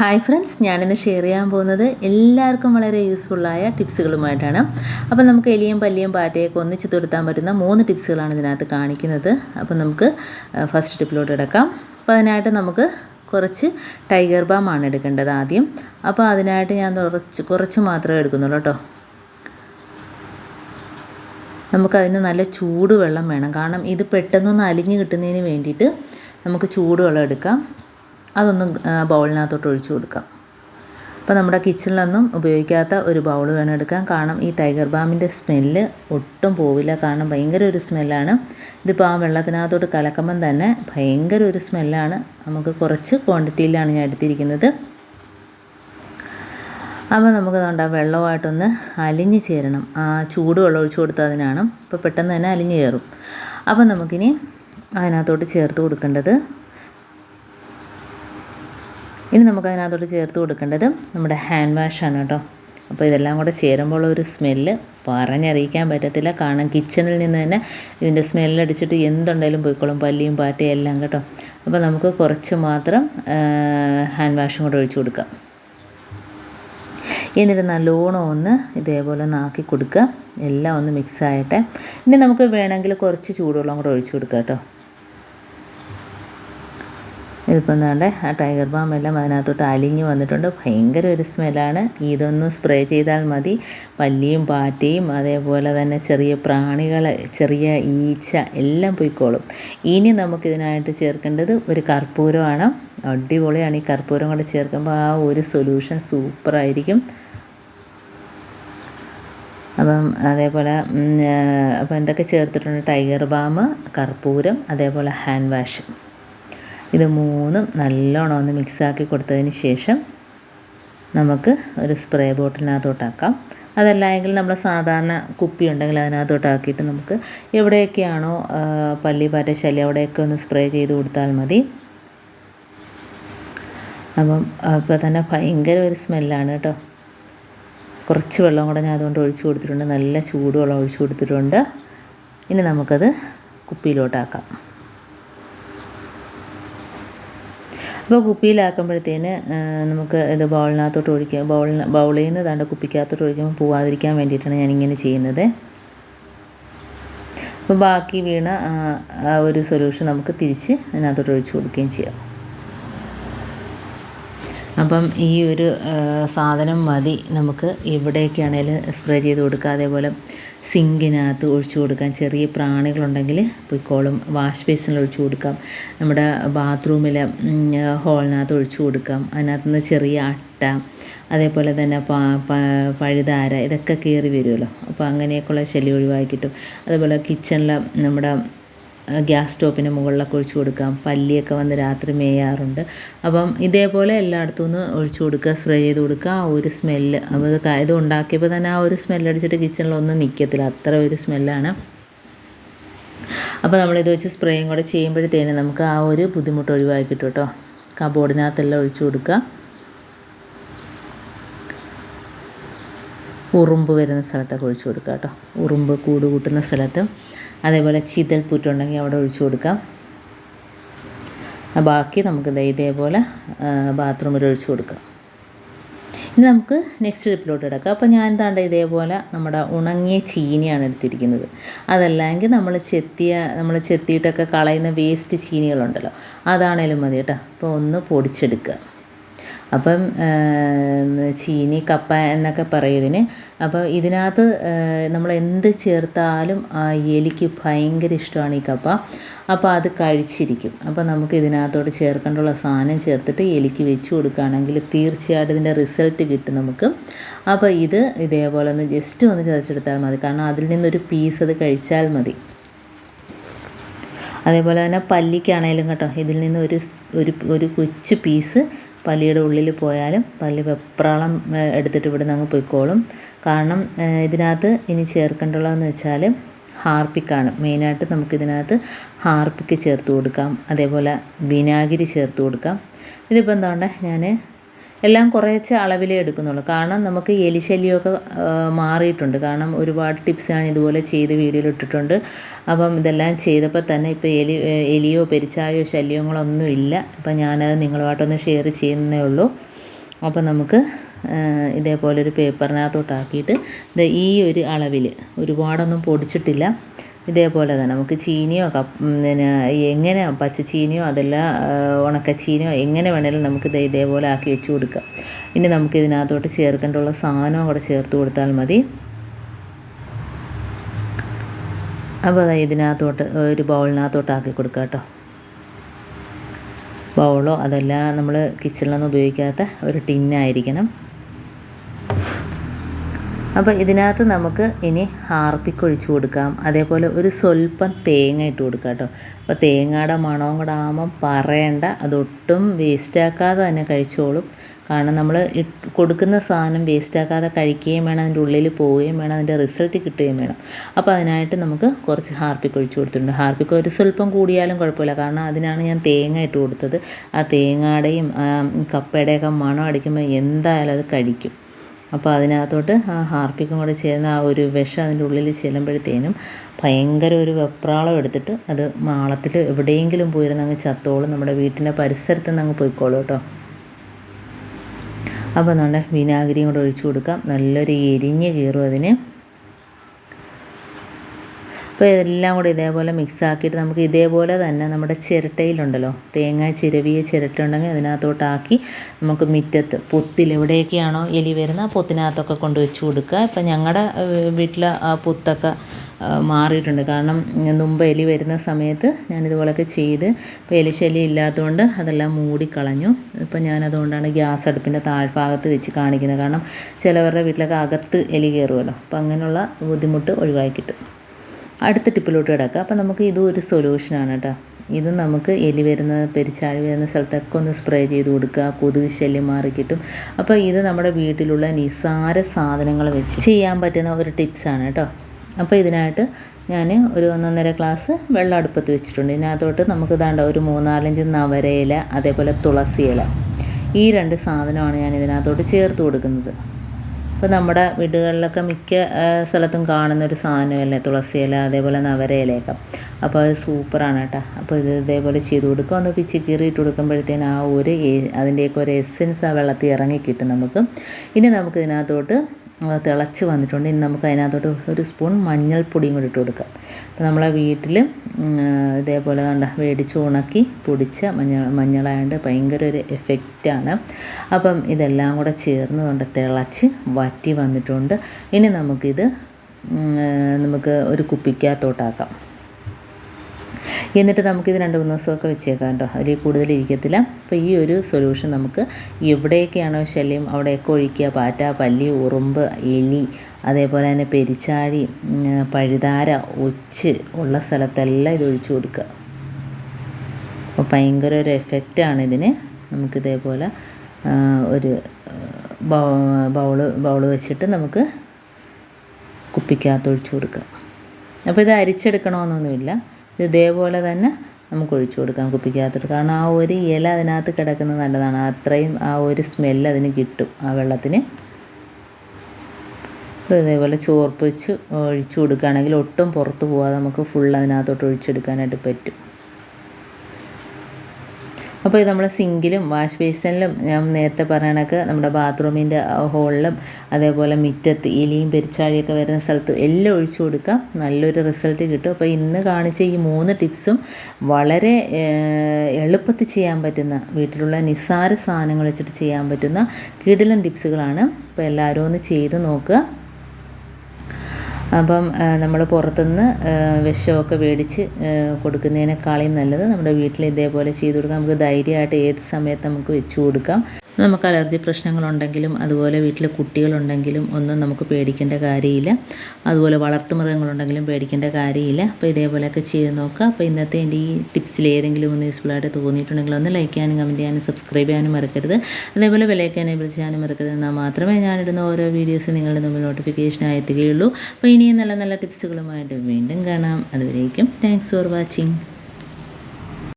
Hi friends ഞാനിന്ന് share ചെയ്യാൻ പോകുന്നത് എല്ലാവർക്കും വളരെ യൂസ്ഫുള്ളായ ടിപ്സുകളുമായിട്ടാണ് അപ്പം നമുക്ക് എലിയും പല്ലിയും പാറ്റയൊക്കെ ഒന്നിച്ച് തുരുത്താൻ പറ്റുന്ന മൂന്ന് ടിപ്സുകളാണ് ഇതിനകത്ത് കാണിക്കുന്നത്. അപ്പം നമുക്ക് ഫസ്റ്റ് ടിപ്പിലോട്ട് എടുക്കാം അപ്പോൾ അതിനായിട്ട് നമുക്ക് കുറച്ച് ടൈഗർ ബാമാണ് എടുക്കേണ്ടത് ആദ്യം. അപ്പോൾ അതിനായിട്ട് ഞാൻ കുറച്ച് കുറച്ച് മാത്രമേ എടുക്കുന്നുള്ളൂ കേട്ടോ. നമുക്കതിന് നല്ല ചൂടുവെള്ളം വേണം. കാരണം ഇത് പെട്ടെന്നൊന്ന് അലിഞ്ഞ് കിട്ടുന്നതിന് വേണ്ടിയിട്ട് നമുക്ക് ചൂടുവെള്ളം എടുക്കാം. അതൊന്നും ബൗളിനകത്തോട്ട് ഒഴിച്ചു കൊടുക്കാം. അപ്പോൾ നമ്മുടെ കിച്ചണിലൊന്നും ഉപയോഗിക്കാത്ത ഒരു ബൗൾ വേണം എടുക്കാൻ. കാരണം ഈ ടൈഗർ ബാമിന്റെ സ്മെല്ല് ഒട്ടും പോവില്ല. കാരണം ഭയങ്കര ഒരു സ്മെല്ലാണ്. ഇതിപ്പോൾ ആ വെള്ളത്തിനകത്തോട്ട് കലക്കുമ്പം തന്നെ ഭയങ്കര ഒരു സ്മെല്ലാണ്. നമുക്ക് കുറച്ച് ക്വാണ്ടിറ്റിയിലാണ് ഞാൻ എടുത്തിരിക്കുന്നത്. അപ്പോൾ നമുക്ക് അതുകൊണ്ട് ആ വെള്ളമായിട്ടൊന്ന് അലിഞ്ഞ് ചേരണം. ആ ചൂടുവെള്ളം ഒഴിച്ചു കൊടുത്തതിനാണ് അപ്പോൾ പെട്ടെന്ന് തന്നെ അലിഞ്ഞ് കയറും. അപ്പോൾ നമുക്കിനി അതിനകത്തോട്ട് ചേർത്ത് കൊടുക്കേണ്ടത് ഇനി നമുക്ക് അതിനകത്തോട്ട് ചേർത്ത് കൊടുക്കേണ്ടത് നമ്മുടെ ഹാൻഡ് വാഷാണ് കേട്ടോ. അപ്പോൾ ഇതെല്ലാം കൂടെ ചേരുമ്പോൾ ഒരു സ്മെല്ല് പറഞ്ഞറിയിക്കാൻ പറ്റത്തില്ല. കാരണം കിച്ചണിൽ നിന്ന് തന്നെ ഇതിന്റെ സ്മെല്ലടിച്ചിട്ട് എന്തുണ്ടെങ്കിലും പോയിക്കോളും. പല്ലിയും പാറ്റയും എല്ലാം കേട്ടോ. അപ്പോൾ നമുക്ക് കുറച്ച് മാത്രം ഹാൻഡ് വാഷും കൂടെ ഒഴിച്ചു കൊടുക്കാം. എന്നിട്ട് നല്ലോണം ഒന്ന് ഇതേപോലെ ഒന്ന് ആക്കി കൊടുക്കുക. എല്ലാം ഒന്ന് മിക്സ് ആയിട്ട് ഇനി നമുക്ക് വേണമെങ്കിൽ കുറച്ച് ചൂടുവെള്ളം കൂടെ ഒഴിച്ചു കൊടുക്കാം കേട്ടോ. ഇതിപ്പോൾ എന്താണ്ട് ആ ടൈഗർ ബാം എല്ലാം അതിനകത്തോട്ട് അലിഞ്ഞ് വന്നിട്ടുണ്ട്. ഭയങ്കര ഒരു സ്മെല്ലാണ് ഇതൊന്ന് സ്പ്രേ ചെയ്താൽ മതി. പല്ലിയും പാറ്റയും അതേപോലെ തന്നെ ചെറിയ പ്രാണികൾ ചെറിയ ഈച്ച എല്ലാം പൊയ്ക്കോളും. ഇനി നമുക്കിതിനായിട്ട് ചേർക്കേണ്ടത് ഒരു കർപ്പൂരമാണ്. അടിപൊളിയാണ് ഈ കർപ്പൂരം കൂടെ ചേർക്കുമ്പോൾ ആ ഒരു സൊല്യൂഷൻ സൂപ്പറായിരിക്കും അപ്പം അതേപോലെ അപ്പം എന്തൊക്കെ ചേർത്തിട്ടുണ്ട്? ടൈഗർ ബാം കർപ്പൂരം അതേപോലെ ഹാൻഡ് വാഷ് ഇത് മൂന്നും നല്ലോണം ഒന്ന് മിക്സാക്കി കൊടുത്തതിന് ശേഷം നമുക്ക് ഒരു സ്പ്രേ ബോട്ടിലിനകത്തോട്ടാക്കാം അതല്ല എങ്കിൽ നമ്മൾ സാധാരണ കുപ്പി ഉണ്ടെങ്കിൽ അതിനകത്തോട്ടാക്കിയിട്ട് നമുക്ക് എവിടെയൊക്കെയാണോ പല്ലി പാറ്റ ശല്യം അവിടെയൊക്കെ ഒന്ന് സ്പ്രേ ചെയ്ത് കൊടുത്താൽ മതി. അപ്പം അപ്പോൾ തന്നെ ഭയങ്കര ഒരു സ്മെല്ലാണ് കേട്ടോ. കുറച്ച് വെള്ളം കൂടെ ഞാൻ അതുകൊണ്ട് ഒഴിച്ചു കൊടുത്തിട്ടുണ്ട്. നല്ല ചൂടുവെള്ളം ഒഴിച്ചു കൊടുത്തിട്ടുണ്ട്. ഇനി നമുക്കത് കുപ്പിയിലോട്ടാക്കാം. അപ്പോൾ കുപ്പിയിലാക്കുമ്പോഴത്തേന് നമുക്ക് ഇത് ബൗളിനകത്തോട്ട് ഒഴിക്കുക ബൗളിന് ബൗളിൽ നിന്ന് ദാണ്ട് കുപ്പിക്കകത്തോട്ട് ഒഴിക്കുമ്പോൾ പോവാതിരിക്കാൻ വേണ്ടിയിട്ടാണ് ഞാനിങ്ങനെ ചെയ്യുന്നത്. അപ്പോൾ ബാക്കി വീണ ആ ഒരു സൊല്യൂഷൻ നമുക്ക് തിരിച്ച് അതിനകത്തോട്ട് ഒഴിച്ചു കൊടുക്കുകയും ചെയ്യാം. അപ്പം ഈ ഒരു സാധനം മതി. നമുക്ക് എവിടെയൊക്കെയാണേലും സ്പ്രേ ചെയ്ത് കൊടുക്കുക. അതേപോലെ സിങ്കിനകത്ത് ഒഴിച്ചു കൊടുക്കാം. ചെറിയ പ്രാണികളുണ്ടെങ്കിൽ പൊയ്ക്കോളും. വാഷ് ബേസിനിൽ ഒഴിച്ചു കൊടുക്കാം. നമ്മുടെ ബാത്റൂമിലെ ഹോളിനകത്ത് ഒഴിച്ചു കൊടുക്കാം. അതിനകത്ത് നിന്ന് ചെറിയ അട്ട അതേപോലെ തന്നെ പഴുതാര ഇതൊക്കെ കയറി വരുമല്ലോ. അപ്പോൾ അങ്ങനെയൊക്കെയുള്ള ശല്യം ഒഴിവാക്കി കിട്ടും. അതേപോലെ കിച്ചണിലെ നമ്മുടെ ഗ്യാസ് സ്റ്റോപ്പിന് മുകളിലൊക്കെ ഒഴിച്ചു കൊടുക്കാം. പല്ലിയൊക്കെ വന്ന് രാത്രി മേയാറുണ്ട്. അപ്പം ഇതേപോലെ എല്ലായിടത്തു നിന്ന് ഒഴിച്ചു കൊടുക്കുക സ്പ്രേ ചെയ്ത് കൊടുക്കുക. ആ ഒരു സ്മെല്ല് അപ്പോൾ ഇത് ഉണ്ടാക്കിയപ്പോൾ തന്നെ ആ ഒരു സ്മെല്ലടിച്ചിട്ട് കിച്ചണിലൊന്നും നിൽക്കത്തില്ല അത്ര ഒരു സ്മെല്ലാണ് അപ്പോൾ നമ്മളിത് വെച്ച് സ്പ്രേയും കൂടെ ചെയ്യുമ്പോഴത്തേനും നമുക്ക് ആ ഒരു ബുദ്ധിമുട്ട് ഒഴിവാക്കി കിട്ടും കേട്ടോ. കബോർഡിനകത്തെല്ലാം ഒഴിച്ചു കൊടുക്കുക. ഉറുമ്പ് വരുന്ന സ്ഥലത്തൊക്കെ ഒഴിച്ചു കൊടുക്കുക കേട്ടോ. ഉറുമ്പ് കൂട് കൂട്ടുന്ന സ്ഥലത്ത്. അതേപോലെ ചീതൽപ്പൂറ്റുണ്ടെങ്കിൽ അവിടെ ഒഴിച്ചു കൊടുക്കാം. ബാക്കി നമുക്ക് ഇതേപോലെ ബാത്റൂമിൽ ഒഴിച്ചു കൊടുക്കാം. ഇനി നമുക്ക് നെക്സ്റ്റ് ട്രിപ്പിലോട്ട് എടുക്കാം അപ്പോൾ ഞാൻ താണ്ട ഇതേപോലെ നമ്മുടെ ഉണങ്ങിയ ചീനിയാണ് എടുത്തിരിക്കുന്നത്. അതല്ലെങ്കിൽ നമ്മൾ ചെത്തിയ നമ്മൾ ചെത്തിയിട്ടൊക്കെ കളയുന്ന വേസ്റ്റ് ചീനികളുണ്ടല്ലോ. അതാണേലും മതി കേട്ടോ. അപ്പോൾ ഒന്ന് പൊടിച്ചെടുക്കുക. അപ്പം ചീനി കപ്പ എന്നൊക്കെ പറയും ഇതിന് അപ്പോൾ ഇതിനകത്ത് നമ്മൾ എന്ത് ചേർത്താലും എലിക്ക് ഭയങ്കര ഇഷ്ടമാണ് ഈ കപ്പ. അപ്പോൾ അത് കഴിച്ചിരിക്കും. അപ്പോൾ നമുക്ക് ഇതിനകത്തോട്ട് ചേർക്കേണ്ടുള്ള സാധനം ചേർത്തിട്ട് എലിക്ക് വെച്ച് കൊടുക്കുകയാണെങ്കിൽ തീർച്ചയായിട്ടും ഇതിന്റെ റിസൾട്ട് കിട്ടും നമുക്ക്. അപ്പോൾ ഇത് ഇതേപോലെ ഒന്ന് ജസ്റ്റ് ഒന്ന് ചതച്ചെടുത്താൽ മതി. കാരണം അതിൽ നിന്നൊരു പീസ് അത് കഴിച്ചാൽ മതി. അതേപോലെ തന്നെ പല്ലിക്കാണേലും കേട്ടോ ഇതിൽ നിന്ന് ഒരു ഒരു ഒരു കൊച്ചു പീസ് പല്ലിയുടെ ഉള്ളിൽ പോയാലും പല്ലി വെപ്രാളം എടുത്തിട്ട് ഇവിടെ നിന്ന് പൊയ്ക്കോളും. കാരണം ഇതിനകത്ത് ഇനി ചേർക്കേണ്ടുള്ളതെന്ന് വെച്ചാൽ ഹാർപ്പിക്കാണ്. മെയിനായിട്ട് നമുക്കിതിനകത്ത് ഹാർപ്പിക്ക് ചേർത്ത് കൊടുക്കാം. അതേപോലെ വിനാഗിരി ചേർത്ത് കൊടുക്കാം. ഇതിപ്പോൾ എന്തുകൊണ്ട് ഞാൻ എല്ലാം കുറച്ച് അളവിലേ എടുക്കുന്നുള്ളൂ. കാരണം നമുക്ക് എലിശല്യമൊക്കെ മാറിയിട്ടുണ്ട്. കാരണം ഒരുപാട് ടിപ്സ് ഞാൻ ഇതുപോലെ ചെയ്ത് വീഡിയോയിൽ ഇട്ടിട്ടുണ്ട്. അപ്പം ഇതെല്ലാം ചെയ്തപ്പോൾ തന്നെ ഇപ്പോൾ എലി എലിയോ പെരിച്ചായോ ശല്യങ്ങളോ ഒന്നും ഇല്ല. അപ്പം ഞാനത് നിങ്ങളുമായിട്ടൊന്ന് ഷെയർ ചെയ്യുന്നേ ഉള്ളൂ. അപ്പം നമുക്ക് ഇതേപോലെ ഒരു പേപ്പറിനകത്തോട്ടാക്കിയിട്ട് ഈ ഒരു അളവിൽ ഒരുപാടൊന്നും പൊടിച്ചിട്ടില്ല. ഇതേപോലെ തന്നെ. നമുക്ക് ചീനിയോ പിന്നെ എങ്ങനെ പച്ച ചീനിയോ അതല്ല ഉണക്ക ചീനിയോ എങ്ങനെ വേണേലും നമുക്ക് ഇത് ഇതേപോലെ ആക്കി വെച്ച് കൊടുക്കാം. ഇനി നമുക്ക് ഇതിനകത്തോട്ട് ചേർക്കേണ്ടുള്ള സാധനവും കൂടെ ചേർത്ത് കൊടുത്താൽ മതി. അപ്പോൾ അതാ ഇതിനകത്തോട്ട് ഒരു ബൗളിനകത്തോട്ട് ആക്കി കൊടുക്കാം കേട്ടോ. ബൗളോ അതല്ല നമ്മൾ കിച്ചണിലൊന്നും ഉപയോഗിക്കാത്ത ഒരു ടിന്നായിരിക്കണം. അപ്പോൾ ഇതിനകത്ത് നമുക്ക് ഇനി ഹാർപ്പിക്ക് ഒഴിച്ചു കൊടുക്കാം. അതേപോലെ ഒരു സ്വല്പം തേങ്ങ ഇട്ട് കൊടുക്കാം കേട്ടോ. അപ്പോൾ തേങ്ങയുടെ മണവും കൂടെ ആകുമ്പം പറയണ്ട. അതൊട്ടും വേസ്റ്റാക്കാതെ തന്നെ കഴിച്ചോളും. കാരണം നമ്മൾ കൊടുക്കുന്ന സാധനം വേസ്റ്റാക്കാതെ കഴിക്കുകയും വേണം അതിന്റെ ഉള്ളിൽ പോവുകയും വേണം അതിന്റെ റിസൾട്ട് കിട്ടുകയും വേണം. അപ്പോൾ അതിനായിട്ട് നമുക്ക് കുറച്ച് ഹാർപ്പിക്ക് ഒഴിച്ചു കൊടുത്തിട്ടുണ്ട്. ഹാർപ്പിക്ക് ഒരു സ്വല്പം കൂടിയാലും കുഴപ്പമില്ല. കാരണം അതിനാണ് ഞാൻ തേങ്ങ ഇട്ട് കൊടുത്തത്. ആ തേങ്ങയുടെയും കപ്പയുടെയൊക്കെ മണം അടിക്കുമ്പോൾ എന്തായാലും അത് കഴിക്കും. അപ്പോൾ അതിനകത്തോട്ട് ആ ഹാർപ്പിക്കും കൂടെ ചേർന്ന് ആ ഒരു വിഷം അതിന്റെ ഉള്ളിൽ ചെല്ലുമ്പോഴത്തേനും ഭയങ്കര ഒരു വെപ്രാളം എടുത്തിട്ട് അത് മാളത്തിൽ എവിടെയെങ്കിലും പോയിരുന്ന് അങ്ങ് ചത്തോളും നമ്മുടെ വീട്ടിന്റെ പരിസരത്ത് നിന്ന് അങ്ങ് പോയിക്കോളും കേട്ടോ. അപ്പോൾ നമ്മുടെ വിനാഗിരിയും കൂടെ ഒഴിച്ചു കൊടുക്കാം. നല്ലൊരു എരിഞ്ഞ് കീറും അതിന്. അപ്പോൾ ഇതെല്ലാം കൂടി ഇതേപോലെ മിക്സ് ആക്കിയിട്ട് നമുക്ക് ഇതേപോലെ തന്നെ നമ്മുടെ ചിരട്ടയിലുണ്ടല്ലോ തേങ്ങ ചിരവിയ ചിരട്ട ഉണ്ടെങ്കിൽ അതിനകത്തോട്ടാക്കി നമുക്ക് മുറ്റത്ത് പൊത്തിൽ എവിടെയൊക്കെയാണോ എലി വരുന്നത് ആ പൊത്തിനകത്തൊക്കെ കൊണ്ട് വെച്ച് കൊടുക്കുക. ഇപ്പം ഞങ്ങളുടെ വീട്ടിൽ ആ പൊത്തൊക്കെ മാറിയിട്ടുണ്ട്. കാരണം മുമ്പ് എലി വരുന്ന സമയത്ത് ഞാനിതുപോലൊക്കെ ചെയ്ത് ഇപ്പോൾ എലിശല്യം ഇല്ലാത്തതുകൊണ്ട് അതെല്ലാം മൂടിക്കളഞ്ഞു. ഇപ്പം ഞാനതുകൊണ്ടാണ് ഗ്യാസ് അടുപ്പിന്റെ താഴ്ഭാഗത്ത് വെച്ച് കാണിക്കുന്നത്. കാരണം ചിലവരുടെ വീട്ടിലൊക്കെ അകത്ത് എലി കയറുമല്ലോ. അപ്പം അങ്ങനെയുള്ള ബുദ്ധിമുട്ട് ഒഴിവാക്കി കിട്ടും. അടുത്ത ടിപ്പിലോട്ട് കിടക്കുക അപ്പോൾ നമുക്ക് ഇതും ഒരു സൊല്യൂഷനാണ് കേട്ടോ ഇത് നമുക്ക് എലി വരുന്ന പെരിച്ചാഴി വരുന്ന സ്ഥലത്തൊക്കെ ഒന്ന് സ്പ്രേ ചെയ്ത് കൊടുക്കുക. കൊതുക് ശല്യം മാറി കിട്ടും അപ്പോൾ ഇത് നമ്മുടെ വീട്ടിലുള്ള നിസാര സാധനങ്ങൾ വെച്ച് ചെയ്യാൻ പറ്റുന്ന ഒരു ടിപ്സാണ് കേട്ടോ അപ്പോൾ ഇതിനായിട്ട് ഞാൻ ഒരു ഒന്നൊന്നര ഗ്ലാസ് വെള്ളം അടുപ്പത്ത് വെച്ചിട്ടുണ്ട്. ഇതിനകത്തോട്ട് നമുക്ക് ഇതാണ്ട ഒരു മൂന്നാലഞ്ച് നവരയില അതേപോലെ തുളസി ഇല ഈ രണ്ട് സാധനമാണ് ഞാൻ ഇതിനകത്തോട്ട് ചേർത്ത് കൊടുക്കുന്നത്. ഇപ്പോൾ നമ്മുടെ വീടുകളിലൊക്കെ മിക്ക സ്ഥലത്തും കാണുന്ന ഒരു സാധനമല്ലേ? തുളസി ഇല അതേപോലെ നവരയിലയൊക്കെ അപ്പോൾ അത് സൂപ്പറാണ് കേട്ടോ. അപ്പോൾ ഇത് ഇതേപോലെ ചെയ്ത് കൊടുക്കുക ഒന്ന് പിച്ചി കീറിയിട്ട് കൊടുക്കുമ്പോഴത്തേന് ആ ഒരു അതിന്റെയൊക്കെ ഒരു എസെൻസ് ആ വെള്ളത്തിൽ ഇറങ്ങി കിട്ടും നമുക്ക്. ഇനി നമുക്ക് ഇതിനകത്തോട്ട് തിളച്ച് വന്നിട്ടുണ്ട്. ഇനി നമുക്ക് അതിനകത്തോട്ട് ഒരു സ്പൂൺ മഞ്ഞൾപ്പൊടിയും കൂടി ഇട്ട് കൊടുക്കാം. അപ്പോൾ നമ്മളെ വീട്ടിൽ ഇതേപോലെ കണ്ട മേടിച്ച് ഉണക്കി പൊടിച്ച മഞ്ഞൾ മഞ്ഞളായതുകൊണ്ട് ഭയങ്കര ഒരു എഫക്റ്റാണ് അപ്പം ഇതെല്ലാം കൂടെ ചേർന്ന് കൊണ്ട് തിളച്ച് വറ്റി വന്നിട്ടുണ്ട്. ഇനി നമുക്കിത് നമുക്ക് ഒരു കുപ്പിക്കകത്തോട്ടാക്കാം. എന്നിട്ട് നമുക്ക് നമുക്കിത് രണ്ട് മൂന്ന് ദിവസമൊക്കെ വെച്ചേക്കാം കേട്ടോ. അതിൽ കൂടുതൽ ഇരിക്കത്തില്ല. അപ്പോൾ ഈ ഒരു സൊല്യൂഷൻ നമുക്ക് എവിടെയൊക്കെയാണോ ശല്യം അവിടെയൊക്കെ ഒഴിക്കുക പാറ്റ പല്ലി ഉറുമ്പ് എലി അതേപോലെ തന്നെ പെരിച്ചാഴി പഴുതാര ഒച്ച് ഉള്ള സ്ഥലത്തെല്ലാം ഇത് ഒഴിച്ചു കൊടുക്കുക. അപ്പോൾ ഭയങ്കര ഒരു എഫക്റ്റാണ് ഇതിന്. നമുക്കിതേപോലെ ഒരു ബൗൾ ബൗൾ വെച്ചിട്ട് നമുക്ക് കുപ്പിക്കകത്ത് ഒഴിച്ചു കൊടുക്കുക. അപ്പോൾ ഇത് അരിച്ചെടുക്കണമെന്നൊന്നുമില്ല ഇതേപോലെ തന്നെ നമുക്ക് ഒഴിച്ചു കൊടുക്കാം കുപ്പിക്കകത്തോട്ട്. കാരണം ആ ഒരു ഇല അതിനകത്ത് കിടക്കുന്നത് നല്ലതാണ്. അത്രയും ആ ഒരു സ്മെല്ല് അതിന് കിട്ടും ആ വെള്ളത്തിന്. ഇതേപോലെ ചോർപ്പിച്ച് ഒഴിച്ചു കൊടുക്കുകയാണെങ്കിൽ ഒട്ടും പുറത്ത് പോകാതെ നമുക്ക് ഫുൾ അതിനകത്തോട്ട് ഒഴിച്ചെടുക്കാനായിട്ട് പറ്റും. അപ്പോൾ ഇത് നമ്മൾ സിങ്കിലും വാഷ് ബേസിനിലും ഞാൻ നേരത്തെ പറയണക്ക് നമ്മുടെ ബാത്റൂമിന്റെ ഹോളിലും അതേപോലെ മുറ്റത്ത് ഇലിയും പെരിച്ചാഴിയൊക്കെ വരുന്ന സ്ഥലത്ത് എല്ലാം ഒഴിച്ചു കൊടുക്കാം. നല്ലൊരു റിസൾട്ട് കിട്ടും. അപ്പോൾ ഇന്ന് കാണിച്ച ഈ മൂന്ന് ടിപ്സും വളരെ എളുപ്പത്തിൽ ചെയ്യാൻ പറ്റുന്ന വീട്ടിലുള്ള നിസ്സാര സാധനങ്ങൾ വെച്ചിട്ട് ചെയ്യാൻ പറ്റുന്ന കിടിലൻ ടിപ്സുകളാണ്. അപ്പോൾ എല്ലാവരും ഒന്ന് ചെയ്ത് നോക്കുക. അപ്പം നമ്മൾ പുറത്തുനിന്ന് വിഷമൊക്കെ മേടിച്ച് കൊടുക്കുന്നതിനേക്കാളും നല്ലത് നമ്മുടെ വീട്ടിൽ ഇതേപോലെ ചെയ്ത് കൊടുക്കാം. നമുക്ക് ധൈര്യമായിട്ട് ഏത് സമയത്ത് നമുക്ക് വെച്ച് കൊടുക്കാം. നമുക്ക് അലർജി പ്രശ്നങ്ങളുണ്ടെങ്കിലും അതുപോലെ വീട്ടിൽ കുട്ടികളുണ്ടെങ്കിലും ഒന്നും നമുക്ക് പേടിക്കേണ്ട കാര്യമില്ല. അതുപോലെ വളർത്തു വളർത്തുമൃഗങ്ങളുണ്ടെങ്കിലും പേടിക്കേണ്ട കാര്യമില്ല. അപ്പോൾ ഇതേപോലെയൊക്കെ ചെയ്ത് നോക്കുക. അപ്പോൾ ഇന്നത്തെ എന്റെ ഈ ടിപ്സിൽ ഏതെങ്കിലും ഒന്ന് യൂസ്ഫുൾ ആയിട്ട് തോന്നിയിട്ടുണ്ടെങ്കിൽ ഒന്ന് ലൈക്ക് ചെയ്യാനും കമന്റ് ചെയ്യാനും സബ്സ്ക്രൈബ് ചെയ്യാനും മറക്കരുത്. അതേപോലെ വിലയ്ക്ക് എനേബിൾ ചെയ്യാനും മറക്കരുത് എന്നാൽ മാത്രമേ ഞാനിടുന്ന ഓരോ വീഡിയോസ് നിങ്ങളുടെ മുമ്പിൽ നോട്ടിഫിക്കേഷനായി എത്തുകയുള്ളൂ. അപ്പോൾ ഇനിയും നല്ല നല്ല ടിപ്സുകളുമായിട്ട് വീണ്ടും കാണാം. അതുവരേക്കും താങ്ക്സ് ഫോർ വാച്ചിങ്